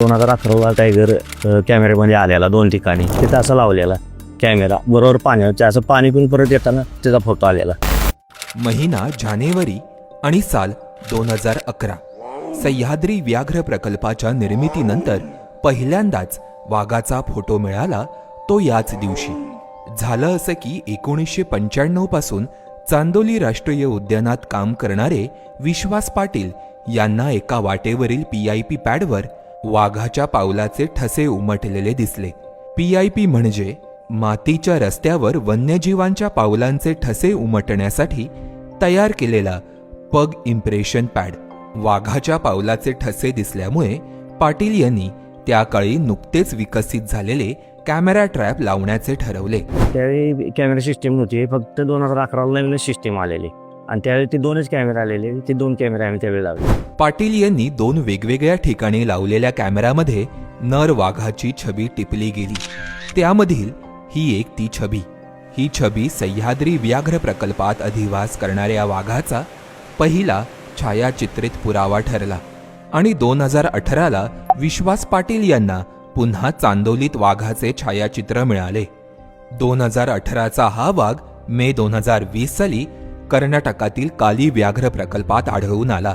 दोन हजार अकराला टायगर कॅमेऱ्यामध्ये आलेला दोन ठिकाणी. तिथं असं लावलेला कॅमेरा बरोबर पाण्याच्या असं पाणी पिऊन परत येताना त्याचा फोटो आलेला. महिना जानेवारी आणि साल दोन हजार अकरा. सह्याद्री व्याघ्र प्रकल्पाच्या निर्मितीनंतर पहिल्यांदाच वाघाचा फोटो मिळाला तो याच दिवशी. झालं असं की एकोणीसशे पंच्याण्णवपासून चांदोली राष्ट्रीय उद्यानात काम करणारे विश्वास पाटील यांना एका वाटेवरील पी आय पी पॅडवर वाघाच्या पावलाचे ठसे उमटलेले दिसले. पी आय पी म्हणजे मातीच्या रस्त्यावर वन्यजीवांच्या पावलांचे ठसे उमटण्यासाठी तयार केलेला पग इम्प्रेशन पॅड वाघाच्या पावलाचे ठसे दिसल्यामुळे पाटील यांनी त्या काळी नुकतेच विकसित झालेले कॅमेरा ट्रॅप लावण्याचे ठरवले. त्यावेळी कॅमेरा सिस्टीम नव्हती फक्त दोन हजार अकराला नवीन सिस्टीम आलेली. आणि त्यावेळी ते दोनच कॅमेरा आलेले ते दोन कॅमेरे आम्ही त्यावेळी लावले. पाटील यांनी दोन वेगवेगळ्या ठिकाणी लावलेल्या कॅमेऱ्यामध्ये नर वाघाची छबी टिपली गेली. त्यामधील ही एक ती छबी. ही छबी सह्याद्री व्याघ्र प्रकल्पात अधिवास करणाऱ्या वाघाचा पहिला छायाचित्रित पुरावा ठरला आणि दोन हजार अठराला विश्वास पाटील यांना पुन्हा चांदोलीत वाघाचे छायाचित्र मिळाले. दोन हजार अठराचा हा वाघ मे दोन हजार वीस साली कर्नाटकातील काली व्याघ्र प्रकल्पात आढळून आला.